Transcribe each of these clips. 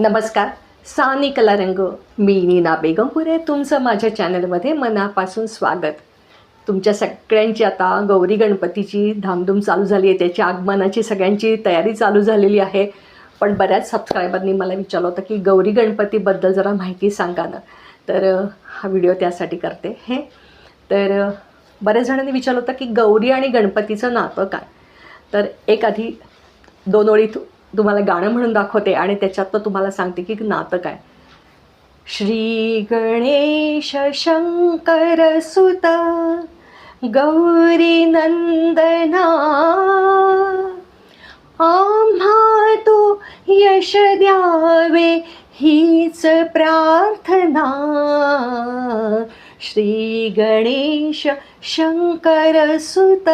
नमस्कार. सानी कलारंग मी नीना बेगमपुरे. तुमचं माझ्या चॅनलमध्ये मनापासून स्वागत. तुमच्या सगळ्यांची आता गौरी गणपतीची धामधूम चालू झाली आहे. त्याच्या आगमनाची सगळ्यांची तयारी चालू झालेली आहे. पण बऱ्याच सबस्क्रायबरनी मला विचारलं होतं की गौरी गणपतीबद्दल जरा माहिती सांगा ना. तर हा व्हिडिओ त्यासाठी करते हे. तर बऱ्याच जणांनी विचारलं होतं की गौरी आणि गणपतीचं नातं काय? तर एक आधी दोन ओळी तुम्हाला गाणं म्हणून दाखवते आणि त्याच्यातनं तुम्हाला सांगते की नातं काय. श्री गणेश शंकर सुत गौरी नंदना आम्हा तू यश द्यावे हीच प्रार्थना. श्री गणेश शंकर सुत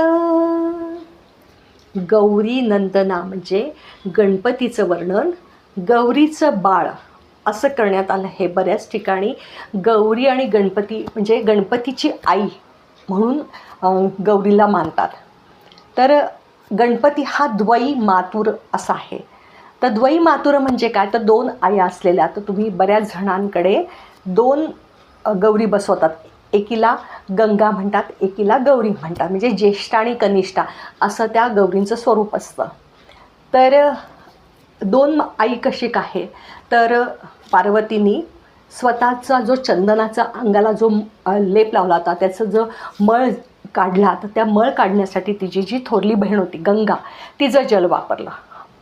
गौरी नंदना म्हणजे गणपतीचं वर्णन गौरीचं बाळ असं करण्यात आलं आहे बऱ्याच ठिकाणी. गौरी आणि गणपती म्हणजे गणपतीची आई म्हणून गौरीला मानतात. तर गणपती हा द्वई मातुर असा आहे. तर द्वई मातुर म्हणजे काय? तर दोन आया असलेल्या तर तुम्ही बऱ्याच जणांकडे दोन गौरी बसवतात. एकीला गंगा म्हणतात एकीला गौरी म्हणतात म्हणजे ज्येष्ठा आणि कनिष्ठा असं त्या गौरींचं स्वरूप असतं. तर दोन आई कशी आहे? तर पार्वतीनी स्वतःचा जो चंदनाचा अंगाला जो लेप लावला होता त्याचं जो मळ काढला तर त्या मळ काढण्यासाठी तिची जी थोरली बहीण होती गंगा तिचं जल वापरलं.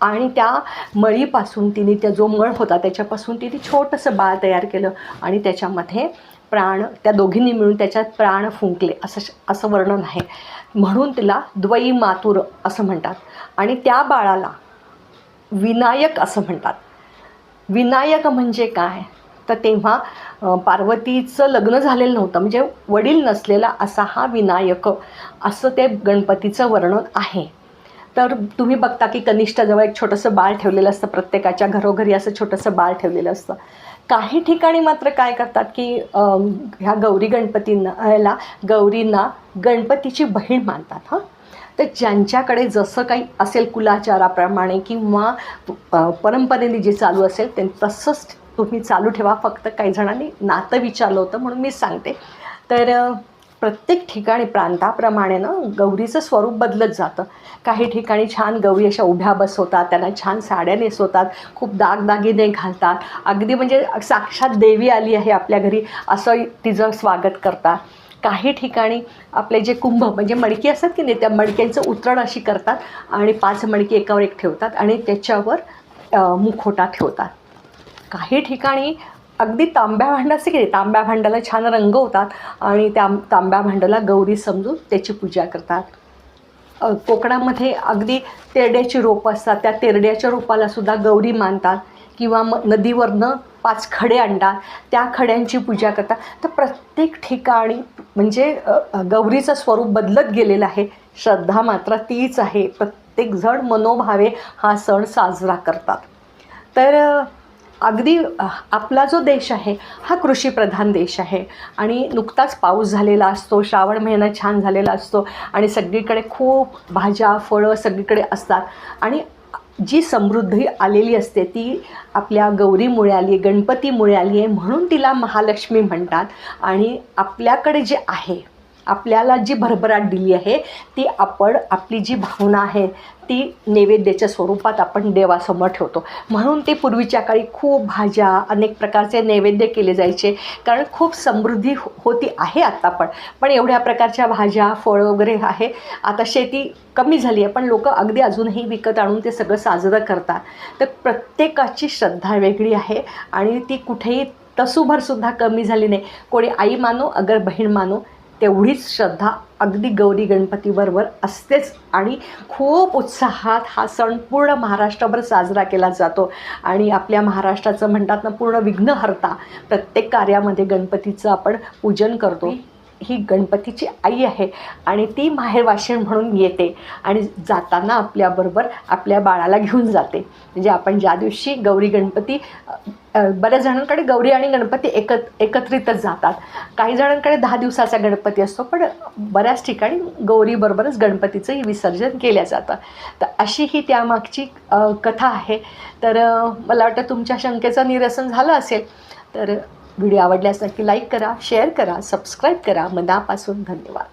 आणि त्या मळीपासून तिने त्या जो मळ होता त्याच्यापासून तिने छोटंसं बाळ तयार केलं आणि त्याच्यामध्ये प्राण त्या दोघींनी मिळून त्याच्यात प्राण फुंकले. असं असं वर्णन आहे. म्हणून तिला द्वई मातुर असं म्हणतात. आणि त्या बाळाला विनायक असं म्हणतात. विनायक म्हणजे काय? तर तेव्हा पार्वतीचं लग्न झालेलं नव्हतं. म्हणजे वडील नसलेला असा हा विनायक असं ते गणपतीचं वर्णन आहे. तर तुम्ही बघता की कनिष्ठाजवळ एक छोटंसं बाळ ठेवलेलं असतं. प्रत्येकाच्या घरोघरी असं छोटंसं बाळ ठेवलेलं असतं. काही ठिकाणी मात्र काय करतात की ह्या गौरी गणपतींना गौरींना गणपतीची बहीण मानतात हां? तर ज्यांच्याकडे जसं काही असेल कुलाचाराप्रमाणे किंवा परंपरेने जे चालू असेल ते तसंच तुम्ही चालू ठेवा. फक्त काही जणांनी नातं विचारलं होतं म्हणून मी सांगते. तर प्रत्येक ठिकाणी प्रांताप्रमाणे ना गौरीचं स्वरूप बदलत जातं. काही ठिकाणी छान गौरी अशा उभ्या बसवतात त्यांना छान साड्या नेसवतात खूप दागदागिने घालतात. अगदी म्हणजे साक्षात देवी आली आहे आपल्या घरी असं तिचं स्वागत करतात. काही ठिकाणी आपले जे कुंभ म्हणजे मडकी असतात की नाही त्या मडक्यांचं उतरण अशी करतात आणि पाच मडकी एकावर एक ठेवतात आणि त्याच्यावर मुखोटा ठेवतात. काही ठिकाणी अगदी तांब्या भांडं केले की नाही तांब्या भांड्याला छान रंगवतात आणि त्या तांब्या भांड्याला गौरी समजून त्याची पूजा करतात. कोकणामध्ये अगदी तेरड्याची रोपं असतात त्या तेरड्याच्या रोपाला सुद्धा गौरी मानतात किंवा म नदीवरनं पाच खडे आणतात त्या खड्यांची पूजा करतात. तर प्रत्येक ठिकाणी म्हणजे गौरीचं स्वरूप बदलत गेलेलं आहे. श्रद्धा मात्र तीच आहे. प्रत्येकजण मनोभावे हा सण साजरा करतात. तर अगदी आपला जो देश आहे हा कृषीप्रधान देश आहे. आणि नुकताच पाऊस झालेला असतो श्रावण महिना छान झालेला असतो आणि सगळीकडे खूप भाज्या फळं सगळीकडे असतात. आणि जी समृद्धी आलेली असते ती आपल्या गौरीमुळे आली आहे गणपतीमुळे आली आहे म्हणून तिला महालक्ष्मी म्हणतात. आणि आपल्याकडे जे आहे आपल्याला जी भरभराट दिली आहे ती आपण आपली जी भावना आहे ती नैवेद्याच्या स्वरूपात आपण देवासमोर ठेवतो. म्हणून ते पूर्वीच्या काळी खूप भाज्या अनेक प्रकारचे नैवेद्य केले जायचे. कारण खूप समृद्धी हो- होती आहे आत्ता पण. पण एवढ्या प्रकारच्या भाज्या फळं वगैरे आहे. आता शेती कमी झाली आहे पण लोक अगदी अजूनही विकत आणून ते सगळं साजरं करतात. तर प्रत्येकाची श्रद्धा वेगळी आहे आणि ती कुठेही तसूभरसुद्धा कमी झाली नाही. कोणी आई मानो अगर बहीण मानो तेवढीच श्रद्धा अगदी गौरी गणपतीबरोबर असतेच. आणि खूप उत्साहात हा सण पूर्ण महाराष्ट्रभर साजरा केला जातो. आणि आपल्या महाराष्ट्राचं म्हणतात ना पूर्ण विघ्नहर्ता प्रत्येक कार्यामध्ये गणपतीचं आपण पूजन करतो. ही गणपतीची आई आहे आणि ती माहेरवाशीण म्हणून येते आणि जाताना आपल्याबरोबर आपल्या बाळाला घेऊन जाते. म्हणजे आपण ज्या दिवशी गौरी गणपती बऱ्याच जणांकडे गौरी आणि गणपती एकत एकत्रितच जातात. काही जणांकडे दहा दिवसाचा गणपती असतो पण बऱ्याच ठिकाणी गौरीबरोबरच गणपतीचंही विसर्जन केलं जातं. तर अशी ही त्यामागची कथा आहे. तर मला वाटतं तुमच्या शंकेचं निरसन झालं असेल तर व्हिडिओ आवडल्यास नक्की लाईक करा शेअर करा सबस्क्राईब करा. मनापासून धन्यवाद.